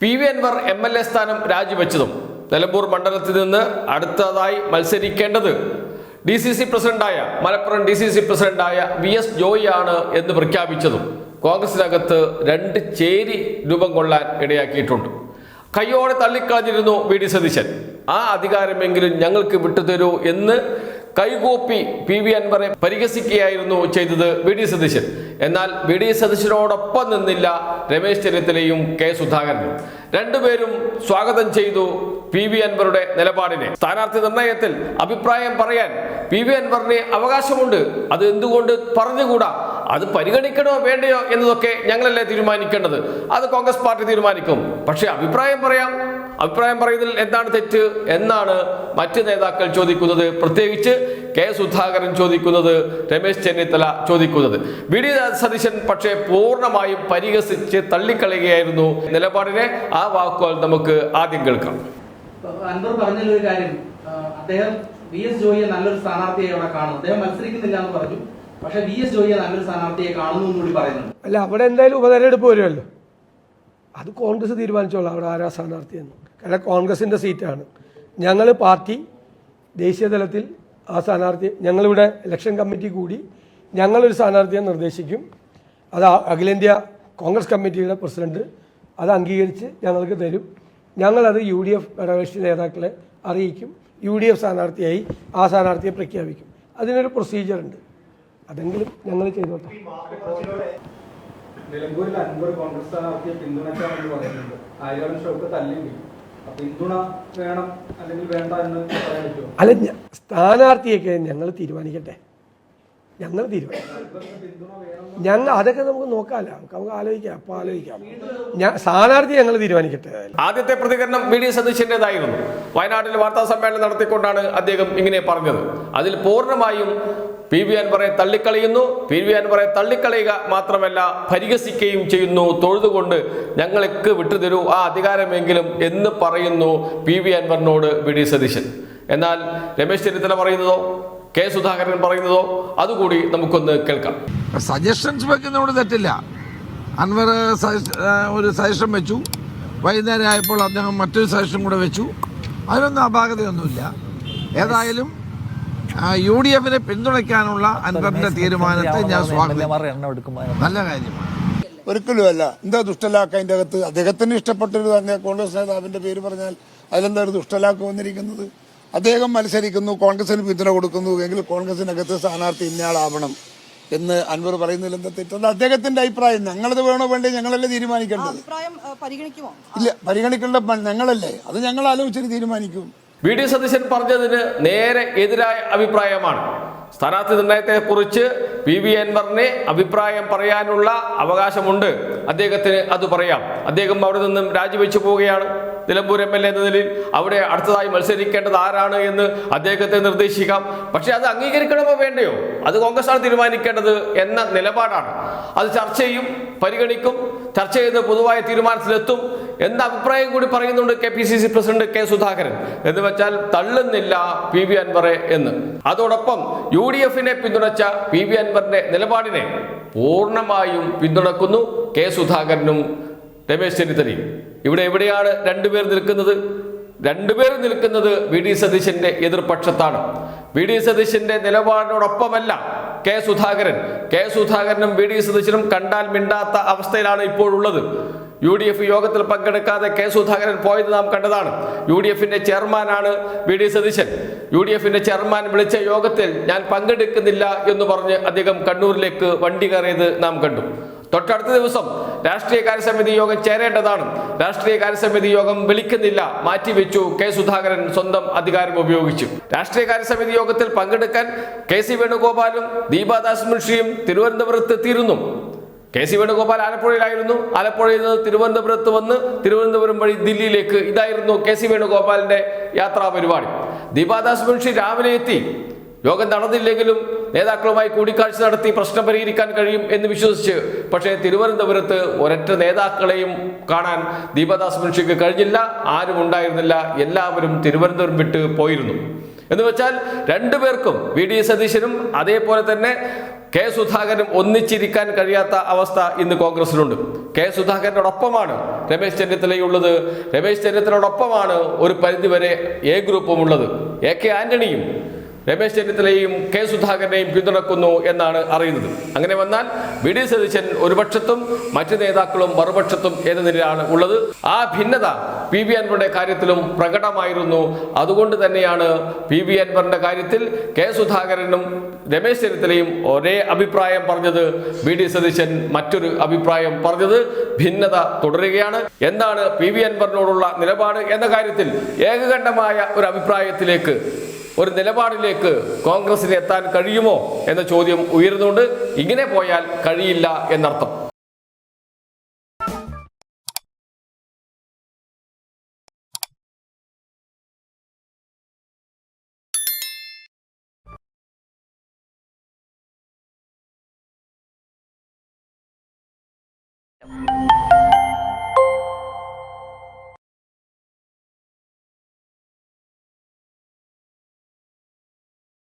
P V Anvar M L A സ്ഥാനം രാജിവെച്ചതും നിലമ്പൂർ മണ്ഡലത്തിൽ നിന്ന് അടുത്തതായി മത്സരിക്കേണ്ടത് ഡി സി സി പ്രസിഡന്റായ മലപ്പുറം ഡി സി സി പ്രസിഡന്റായ വി എസ് ജോയി ആണ് എന്ന് പ്രഖ്യാപിച്ചതും കോൺഗ്രസിനകത്ത് രണ്ട് ചേരി രൂപം കൊള്ളാൻ ഇടയാക്കിയിട്ടുണ്ട്. കയ്യോടെ തള്ളിക്കളഞ്ഞിരുന്നു വി ഡി സതീശൻ. ആ അധികാരമെങ്കിലും ഞങ്ങൾക്ക് വിട്ടുതരൂ എന്ന് കൈകൂപ്പി പി വി അൻവറെ പരിഹസിക്കുകയായിരുന്നു ചെയ്തത് വി ഡി സതീശൻ. എന്നാൽ വി ഡി സതീശനോടൊപ്പം നിന്നില്ല രമേശ് ചെന്നിത്തലയും കെ സുധാകരനും. രണ്ടുപേരും സ്വാഗതം ചെയ്തു പി വി അൻവറുടെ നിലപാടിനെ. സ്ഥാനാർത്ഥി നിർണയത്തിൽ അഭിപ്രായം പറയാൻ പി വി അൻവറിന് അവകാശമുണ്ട്. അത് എന്തുകൊണ്ട് പറഞ്ഞുകൂടാ? അത് പരിഗണിക്കണോ വേണ്ടയോ എന്നതൊക്കെ ഞങ്ങളല്ലേ തീരുമാനിക്കേണ്ടത്. അത് കോൺഗ്രസ് പാർട്ടി തീരുമാനിക്കും. പക്ഷേ അഭിപ്രായം പറയാം. അഭിപ്രായം പറയുന്നതിൽ എന്താണ് തെറ്റ്? എന്നാണ് മറ്റ് നേതാക്കൾ ചോദിക്കുന്നത്. പ്രത്യേകിച്ച് കെ സുധാകരൻ ചോദിക്കുന്നത് രമേശ് ചെന്നിത്തല ചോദിക്കുന്നത്. വി ഡി സതീശൻ പക്ഷേ പൂർണമായും പരിഹസിച്ച് തള്ളിക്കളയുകയായിരുന്നു. നിലപാടിനെ ആ വാക്കുകൾ നമുക്ക് ആദ്യം കേൾക്കാം. അൻവർ കാര്യം ആ, അദ്ദേഹം വി എസ് ജോയിയെ നല്ലൊരു സ്ഥാനാർത്ഥിയെ അവിടെ കാണുന്നു അദ്ദേഹം മത്സരിക്കുന്നില്ല എന്ന് പറഞ്ഞു. പക്ഷെ വി എസ് ജോയിയെ നല്ലൊരു സ്ഥാനാർത്ഥിയെ കാണുന്നു എന്ന് കൂടി പറയുന്നു അല്ല അവിടെ എന്തായാലും ഉപതെരഞ്ഞെടുപ്പ് വരുമല്ലോ. അത് കോൺഗ്രസ് തീരുമാനിച്ചോളാം അവിടെ ആരാ സ്ഥാനാർത്ഥിയെന്ന്. കാരണം കോൺഗ്രസിന്റെ സീറ്റാണ്. ഞങ്ങൾ പാർട്ടി ദേശീയ തലത്തിൽ ആ സ്ഥാനാർത്ഥി ഞങ്ങളിവിടെ ഇലക്ഷൻ കമ്മിറ്റി കൂടി ഞങ്ങളൊരു സ്ഥാനാർത്ഥിയെ നിർദ്ദേശിക്കും. അത് അഖിലേന്ത്യാ കോൺഗ്രസ് കമ്മിറ്റിയുടെ പ്രസിഡന്റ് അത് അംഗീകരിച്ച് ഞങ്ങൾക്ക് തരും. ഞങ്ങളത് യു ഡി എഫ് ഘടകകക്ഷി നേതാക്കളെ അറിയിക്കും. യു ഡി എഫ് സ്ഥാനാർത്ഥിയായി ആ സ്ഥാനാർത്ഥിയെ പ്രഖ്യാപിക്കും. അതിനൊരു പ്രൊസീജിയർ ഉണ്ട്. അതെങ്കിലും ഞങ്ങൾ ചെയ്തോട്ടെ. നിലമ്പൂരിൽ അൻവർ കോൺഗ്രസ് സ്ഥാനാർത്ഥിയെ പിന്തുണയ്ക്കാമെന്ന് പറയുന്നുണ്ട് ആയിരം ഷോക്ക് തല്ലെങ്കിൽ പിന്തുണ വേണം അല്ലെങ്കിൽ വേണ്ട എന്ന് പറയാൻ അല്ല സ്ഥാനാർത്ഥിയൊക്കെ ഞങ്ങൾ തീരുമാനിക്കട്ടെ. ഞങ്ങൾ തീരുമാനിക്കും ഞങ്ങൾ അതൊക്കെ നമുക്ക് നോക്കാമല്ലോ നമുക്ക് നമുക്ക് ആലോചിക്കാം അപ്പോൾ ആലോചിക്കാം. ഞാൻ സ്ഥാനാർത്ഥി ഞങ്ങൾ തീരുമാനിക്കട്ടെ. ആദ്യത്തെ പ്രതികരണം വി ഡി സതീശന്റേതായിരുന്നു. വയനാട്ടിൽ വാർത്താ സമ്മേളനം നടത്തിക്കൊണ്ടാണ് അദ്ദേഹം ഇങ്ങനെ പറഞ്ഞത്. അതിൽ പൂർണമായും പി വി അൻവറെ തള്ളിക്കളയുന്നു. പി വി അൻവറെ തള്ളിക്കളയുക മാത്രമല്ല പരിഹസിക്കുകയും ചെയ്യുന്നു. തൊഴുതുകൊണ്ട് ഞങ്ങൾക്ക് വിട്ടുതരൂ. ആ അധികാരമെങ്കിലും എന്ന് പറയുന്നു പി വി അൻവറിനോട് വി ഡി സതീശൻ. എന്നാൽ രമേശ് ചെന്നിത്തല പറയുന്നതോ കെ സുധാകരൻ പറയുന്നതോ അതുകൂടി നമുക്കൊന്ന് കേൾക്കാം. സജഷൻസ് വെക്കുന്നതുകൊണ്ട് തെറ്റില്ല. അൻവർ ഒരു സജഷൻ വെച്ചു. വൈകുന്നേരം ആയപ്പോൾ അദ്ദേഹം മറ്റൊരു സജഷൻ കൂടെ വെച്ചു. അതിനൊന്നും അപാകതയൊന്നുമില്ല. ഏതായാലും യു ഡി എഫിനെ പിന്തുണയ്ക്കാനുള്ള അൻവറിന്റെ തീരുമാനത്തെ ഞാൻ സ്വാഗതം. നല്ല കാര്യമാണ്. ഒരിക്കലും അല്ല എന്താ ദുഷ്ടലാക്ക് അതിന്റെ അകത്ത്? അദ്ദേഹത്തിന് ഇഷ്ടപ്പെട്ടൊരു തന്നെ കോൺഗ്രസ് നേതാവിന്റെ പേര് പറഞ്ഞാൽ അതിലെന്താ ഒരു ദുഷ്ടലാക്ക് വന്നിരിക്കുന്നത്? അദ്ദേഹം മത്സരിക്കുന്നു കോൺഗ്രസിന് പിന്തുണ കൊടുക്കുന്നു എങ്കിൽ കോൺഗ്രസിനകത്ത് സ്ഥാനാർത്ഥി ഇന്നയാളാവണം എന്ന് അൻവർ പറയുന്നതിൽ എന്താ തെറ്റത് അദ്ദേഹത്തിന്റെ അഭിപ്രായം. ഞങ്ങളത് വേണോ വേണ്ടേ ഞങ്ങളല്ലേ തീരുമാനിക്കേണ്ടത്? അഭിപ്രായം പരിഗണിക്കുമോ? ഇല്ല പരിഗണിക്കേണ്ട ഞങ്ങളല്ലേ. അത് ഞങ്ങൾ ആലോചിച്ചിട്ട് തീരുമാനിക്കും. വി ഡി സതീശൻ പറഞ്ഞതിന് നേരെ എതിരായ അഭിപ്രായമാണ്. സ്ഥാനാർത്ഥി നിർണയത്തെ കുറിച്ച് പി വി അൻവറിനെ അഭിപ്രായം പറയാനുള്ള അവകാശമുണ്ട്. അദ്ദേഹത്തിന് അത് പറയാം. അദ്ദേഹം അവിടെ നിന്നും രാജിവെച്ചു പോവുകയാണ്. നിലമ്പൂർ എം എൽ എ എന്ന നിലയിൽ അവിടെ അടുത്തതായി മത്സരിക്കേണ്ടത് ആരാണ് എന്ന് അദ്ദേഹത്തെ നിർദ്ദേശിക്കാം. പക്ഷെ അത് അംഗീകരിക്കണമോ വേണ്ടയോ? അത് കോൺഗ്രസ് ആണ് തീരുമാനിക്കേണ്ടത് എന്ന നിലപാടാണ്. അത് ചർച്ച പരിഗണിക്കും ചർച്ച ചെയ്ത് പൊതുവായ തീരുമാനത്തിലെത്തും എന്ന അഭിപ്രായം കൂടി പറയുന്നുണ്ട് K P C C president K Sudhakaran. എന്ന് വെച്ചാൽ തള്ളുന്നില്ല പി വി അൻവറെ എന്ന്. അതോടൊപ്പം യു ഡി എഫിനെ പിന്തുണച്ച പി വി അൻവറിന്റെ നിലപാടിനെ പൂർണമായും പിന്തുണക്കുന്നു കെ സുധാകരനും രമേശ് ചെന്നിത്തലയും. ഇവിടെ എവിടെയാണ് രണ്ടുപേർ നിൽക്കുന്നത്? രണ്ടുപേർ നിൽക്കുന്നത് വി ഡി സതീശന്റെ എതിർപക്ഷത്താണ്. വി ഡി സതീശന്റെ നിലപാടിനോടൊപ്പമല്ല കെ സുധാകരൻ കെ സുധാകരനും വി ഡി സതീശനും കണ്ടാൽ മിണ്ടാത്ത അവസ്ഥയിലാണ് ഇപ്പോഴുള്ളത്. യു ഡി എഫ് യോഗത്തിൽ പങ്കെടുക്കാതെ കെ സുധാകരൻ പോയത് നാം കണ്ടതാണ്. യു ഡി എഫിന്റെ ചെയർമാനാണ് V D Satheesan. U D എഫിന്റെ ചെയർമാൻ വിളിച്ച യോഗത്തിൽ ഞാൻ പങ്കെടുക്കുന്നില്ല എന്ന് പറഞ്ഞ് അദ്ദേഹം കണ്ണൂരിലേക്ക് വണ്ടി കയറിയത് നാം കണ്ടു. തൊട്ടടുത്ത ദിവസം രാഷ്ട്രീയ കാര്യസമിതി യോഗം ചേരേണ്ടതാണ്. രാഷ്ട്രീയ കാര്യസമിതി യോഗം വിളിക്കുന്നില്ല. മാറ്റിവെച്ചു കെ സുധാകരൻ സ്വന്തം അധികാരം ഉപയോഗിച്ചു. രാഷ്ട്രീയ കാര്യസമിതി യോഗത്തിൽ പങ്കെടുക്കാൻ കെ സി വേണുഗോപാലും ദീപാദാസ് മുൻഷിയും തിരുവനന്തപുരത്ത് എത്തിയിരുന്നു. കെ സി വേണുഗോപാൽ ആലപ്പുഴയിലായിരുന്നു. ആലപ്പുഴയിൽ നിന്ന് തിരുവനന്തപുരത്ത് വന്ന് തിരുവനന്തപുരം വഴി ദില്ലിയിലേക്ക് ഇതായിരുന്നു കെ സി വേണുഗോപാലിന്റെ യാത്രാ പരിപാടി ദീപാദാസ് മുൻഷി രാവിലെ എത്തി. യോഗം നടന്നില്ലെങ്കിലും നേതാക്കളുമായി കൂടിക്കാഴ്ച നടത്തി പ്രശ്നം പരിഹരിക്കാൻ കഴിയും എന്ന് വിശ്വസിച്ച് പക്ഷേ തിരുവനന്തപുരത്ത് ഒരൊറ്റ നേതാക്കളെയും കാണാൻ ദീപദാസ് മുൻഷിക്ക് കഴിഞ്ഞില്ല ആരും ഉണ്ടായിരുന്നില്ല എല്ലാവരും തിരുവനന്തപുരം വിട്ട് പോയിരുന്നു. എന്ന് വെച്ചാൽ രണ്ടുപേർക്കും വി ഡി സതീശനും അതേപോലെ തന്നെ കെ സുധാകരനും ഒന്നിച്ചിരിക്കാൻ കഴിയാത്ത അവസ്ഥ ഇന്ന് കോൺഗ്രസിലുണ്ട്. കെ സുധാകരനോടൊപ്പമാണ് രമേശ് ചെന്നിത്തലയുള്ളത് രമേശ് ചെന്നിത്തലയോടൊപ്പമാണ് ഒരു പരിധിവരെ എ ഗ്രൂപ്പും ഉള്ളത്. എ കെ ആന്റണിയും രമേശ് ചെന്നിത്തലയും കെ സുധാകരനെയും പിന്തുണക്കുന്നു എന്നാണ് അറിയുന്നത്. അങ്ങനെ വന്നാൽ വി ഡി സതീശൻ ഒരു പക്ഷത്തും മറ്റു നേതാക്കളും മറുപക്ഷത്തും എന്ന നിലയിലാണ് ഉള്ളത്. ആ ഭിന്നത പി വി അൻവറുടെ കാര്യത്തിലും പ്രകടമായിരുന്നു. അതുകൊണ്ട് തന്നെയാണ് പി വി അൻവറിന്റെ കാര്യത്തിൽ കെ സുധാകരനും രമേശ് ചെന്നിത്തലയും ഒരേ അഭിപ്രായം പറഞ്ഞത്. വി ഡി സതീശൻ മറ്റൊരു അഭിപ്രായം പറഞ്ഞത് ഭിന്നത തുടരുകയാണ്. എന്താണ് പി വി അൻവറിനോടുള്ള നിലപാട് എന്ന കാര്യത്തിൽ ഏകകണ്ഠമായ ഒരു അഭിപ്രായത്തിലേക്ക് ഒരു നിലപാടിലേക്ക് കോൺഗ്രസിന് എത്താൻ കഴിയുമോ എന്ന ചോദ്യം ഉയരുന്നുണ്ട്. ഇങ്ങനെ പോയാൽ കഴിയില്ല എന്നർത്ഥം.